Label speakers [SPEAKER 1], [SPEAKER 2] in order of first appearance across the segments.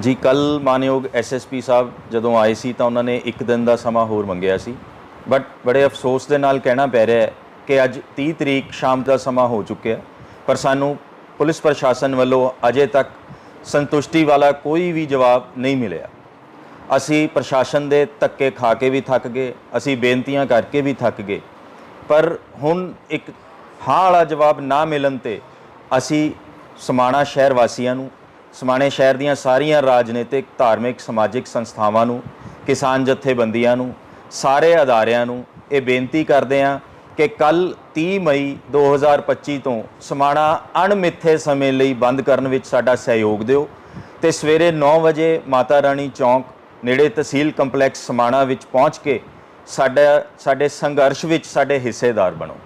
[SPEAKER 1] ਜੀ, ਕੱਲ ਮਾਨਯੋਗ ਐਸਐਸਪੀ ਸਾਹਿਬ ਜਦੋਂ ਆਏ ਸੀ ਤਾਂ ਉਹਨਾਂ ਨੇ ਇੱਕ ਦਿਨ ਦਾ ਸਮਾਂ ਹੋਰ ਮੰਗਿਆ ਸੀ। ਬਟ ਬੜੇ ਅਫਸੋਸ ਦੇ ਨਾਲ ਕਹਿਣਾ ਪੈ ਰਿਹਾ ਹੈ ਕਿ ਅੱਜ 30 ਤਰੀਕ ਸ਼ਾਮ ਦਾ ਸਮਾਂ ਹੋ ਚੁੱਕਿਆ। ਪਰ ਸਾਨੂੰ ਪੁਲਿਸ ਪ੍ਰਸ਼ਾਸਨ ਵੱਲੋਂ ਅਜੇ ਤੱਕ ਸੰਤੁਸ਼ਟੀ ਵਾਲਾ ਕੋਈ ਵੀ ਜਵਾਬ ਨਹੀਂ ਮਿਲਿਆ। ਅਸੀਂ ਪ੍ਰਸ਼ਾਸਨ ਦੇ ਧੱਕੇ ਖਾ ਕੇ ਵੀ ਥੱਕ ਗਏ, ਅਸੀਂ ਬੇਨਤੀਆਂ ਕਰਕੇ ਵੀ ਥੱਕ ਗਏ। ਪਰ ਹੁਣ ਇੱਕ ਹਾਂ ਵਾਲਾ ਜਵਾਬ ਨਾ ਮਿਲਣ ਤੇ ਅਸੀਂ ਸਮਾਣਾ ਸ਼ਹਿਰ ਵਾਸੀਆਂ ਨੂੰ ਸਮਾਣੇ ਸ਼ਹਿਰ ਦੀਆਂ ਸਾਰੀਆਂ ਰਾਜਨੀਤਿਕ, ਧਾਰਮਿਕ, ਸਮਾਜਿਕ ਸੰਸਥਾਵਾਂ ਨੂੰ, ਕਿਸਾਨ ਜਥੇਬੰਦੀਆਂ ਨੂੰ, ਸਾਰੇ ਅਦਾਰਿਆਂ ਨੂੰ ਇਹ ਬੇਨਤੀ ਕਰਦੇ ਹਾਂ ਕਿ ਕੱਲ 30 ਮਈ 2025 ਤੋਂ ਸਮਾਣਾ ਅਣਮਿੱਥੇ ਸਮੇਂ ਲਈ ਬੰਦ ਕਰਨ ਵਿੱਚ ਸਾਡਾ ਸਹਿਯੋਗ ਦਿਓ ਤੇ ਸਵੇਰੇ 9 ਵਜੇ ਮਾਤਾ ਰਾਣੀ ਚੌਂਕ ਨੇੜੇ ਤਹਿਸੀਲ ਕੰਪਲੈਕਸ ਸਮਾਣਾ ਵਿੱਚ ਪਹੁੰਚ ਕੇ ਸਾਡਾ, ਸਾਡੇ ਸੰਘਰਸ਼ ਵਿੱਚ ਸਾਡੇ ਹਿੱਸੇਦਾਰ ਬਣੋ।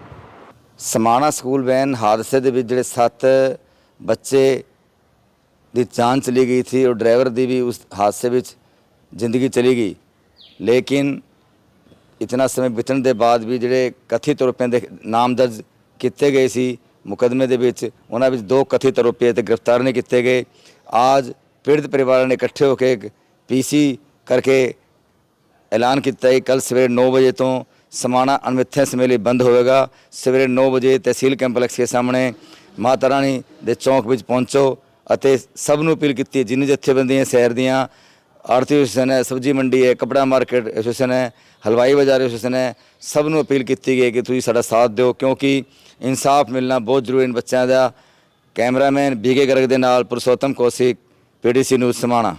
[SPEAKER 2] ਸਮਾਣਾ ਸਕੂਲ ਵੈਨ ਹਾਦਸੇ ਦੇ ਵਿੱਚ ਜਿਹੜੇ 7 ਬੱਚੇ ਦੀ ਜਾਨ ਚਲੀ ਗਈ ਸੀ ਔਰ ਡਰਾਈਵਰ ਦੀ ਵੀ ਉਸ ਹਾਦਸੇ ਵਿੱਚ ਜ਼ਿੰਦਗੀ ਚਲੀ ਗਈ। ਲੇਕਿਨ ਇਤਨਾ ਸਮੇਂ ਬੀਤਣ ਦੇ ਬਾਅਦ ਵੀ ਜਿਹੜੇ ਕਥਿਤ ਰੂਪਾਂ ਦੇ ਨਾਮ ਦਰਜ ਕੀਤੇ ਗਏ ਸੀ, ਮੁਕਦਮੇ ਦੇ ਵਿੱਚ ਉਹਨਾਂ ਵਿੱਚ ਦੋ ਕਥਿਤ ਰੂਪੇ ਤੇ ਗ੍ਰਿਫਤਾਰ ਨਹੀਂ ਕੀਤੇ ਗਏ। ਅੱਜ ਪੀੜਤ ਪਰਿਵਾਰਾਂ ਨੇ ਇਕੱਠੇ ਹੋ ਕੇ ਪੀਸੀ ਕਰਕੇ ਐਲਾਨ ਕੀਤਾ ਹੈ ਕੱਲ ਸਵੇਰੇ 9 ਵਜੇ ਤੋਂ ਸਮਾਣਾ ਅਣਮਿੱਥੇ ਸਮੇਂ ਲਈ ਬੰਦ ਹੋਵੇਗਾ। ਸਵੇਰੇ 9 ਵਜੇ ਤਹਿਸੀਲ ਕੰਪਲੈਕਸ ਦੇ ਸਾਹਮਣੇ ਮਾਤਾ ਰਾਣੀ ਦੇ ਚੌਂਕ ਵਿੱਚ ਪਹੁੰਚੋ। ਅਤੇ ਸਭ ਨੂੰ ਅਪੀਲ ਕੀਤੀ ਹੈ, ਜਿੰਨੀ ਜਥੇਬੰਦੀਆਂ ਸ਼ਹਿਰ ਦੀਆਂ ਆਰਤੀ ਐਸੋਸੀਏਸ਼ਨ ਹੈ ਸਬਜੀ ਮੰਡੀ ਹੈ ਕਪੜਾ ਮਾਰਕੀਟ ਐਸੋਸੀਏਸ਼ਨ ਹੈ ਹਲਵਾਈ ਬਾਜ਼ਾਰ ਐਸੋਸੀਏਸ਼ਨ ਹੈ ਸਭ ਨੂੰ ਅਪੀਲ ਕੀਤੀ ਗਈ ਕਿ ਤੁਸੀਂ ਸਾਡਾ ਸਾਥ ਦਿਓ ਕਿਉਂਕਿ ਇਨਸਾਫ ਮਿਲਣਾ ਬਹੁਤ ਜ਼ਰੂਰੀ ਹੈ ਬੱਚਿਆਂ ਦਾ। ਕੈਮਰਾਮੈਨ ਬੀਕੇ ਗਰਗ ਦੇ ਨਾਲ ਪੁਰਸ਼ੋਤਮ ਕੌਸ਼ਿਕ ਪੀਡੀਸੀ ਨਿਊਜ਼ ਸਮਾਣਾ।